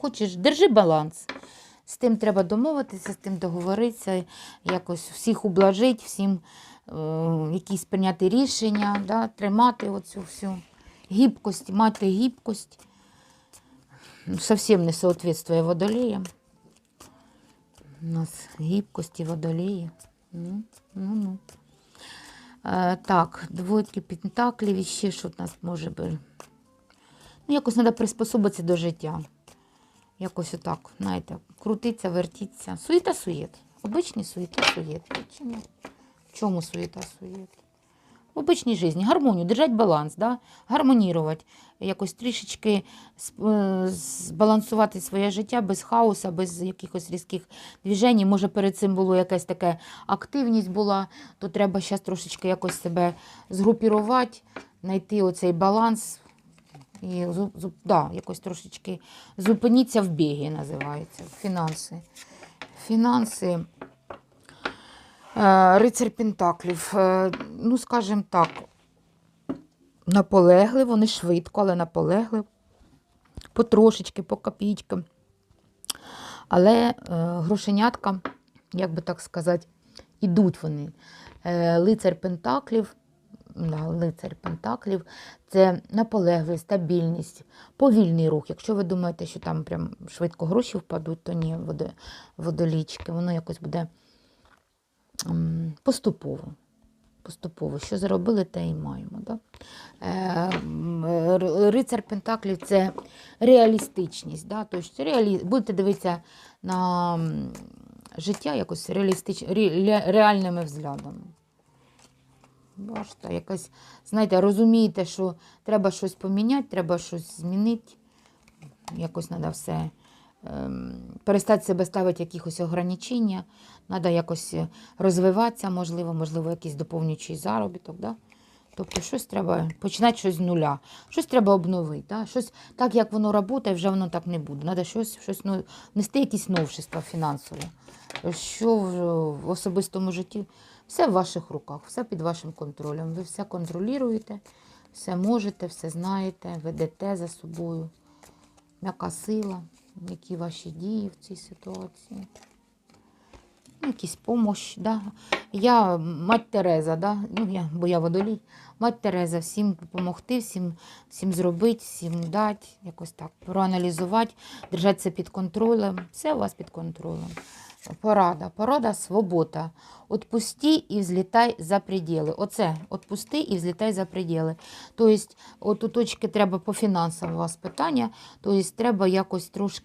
Хочеш, держи баланс. З тим треба домовитися, з тим договоритися, якось всіх ублажити, всім е, якісь прийняти рішення, да, тримати оцю всю гібкость, мати гібкость. Ну, Совсем не соответствує водолеям. У нас гібкості водолеї. Ну, ну, ну. Е, так, двойки пентаклів і ще що в нас може бути. Ну, якось треба приспособитися до життя. Якось отак, знаєте, крутиться, вертиться. Суєта суєт. Обичний суєта суєт. В чому суєта суєт? В обичній житті. Гармонію, держати баланс, да? гармонірувати. Якось трішечки е, збалансувати своє життя без хаоса, без якихось різких движень. Може, перед цим було якась така активність була, то треба зараз трошечки якось себе згрупірувати, знайти оцей баланс. І зу- зу- да, якось трошечки зупиніться в бігі, називається. Фінанси. Фінанси. Е, Рицар Пентаклів. Е, Ну, скажімо так, наполегливо, не швидко, але наполегливо. Потрошечки, по копійкам. Але е, грошенятка, як би так сказати, ідуть вони. Лицар Пентаклів, лицар Пентаклів це наполегливість, стабільність, повільний рух. Якщо ви думаєте, що там прям швидко гроші впадуть, то ні, водо- водолічки, воно якось буде поступово. Поступово, що заробили, те і маємо. Да? Е, Рицар Пентаклів це реалістичність. Да? Тобто реалі... будете дивитися на життя якось реалістич... реальними взглядами. Бачите, якось, знаєте, розумієте, що треба щось поміняти, треба щось змінити. Якось треба все ем, перестати себе ставити якихось ограничення, треба якось е, розвиватися, можливо, можливо, якийсь доповнюючий заробіток. Да? Тобто щось треба починати щось з нуля, щось треба обновити. Да? Щось так, як воно працює, вже воно так не буде. Треба щось, щось ну, нести якісь новшества фінансові. Що в, особистому житті все в ваших руках, все під вашим контролем. Ви все контролюєте, все можете, все знаєте, ведете за собою. М'яка сила, які ваші дії в цій ситуації. Ну, якісь помощь, да. Я мать Тереза, да? ну, я, бо я водолій. Мать Тереза, всім допомогти, всім, всім зробити, всім дати, якось так проаналізувати, держатися під контролем. Все у вас під контролем. Порада, порада, свобода. Отпусти і взлітай за пределы. Оце, отпусти і взлітай за пределы. Тобто, от у точки треба по фінансам у вас питання, тобто треба якось трошки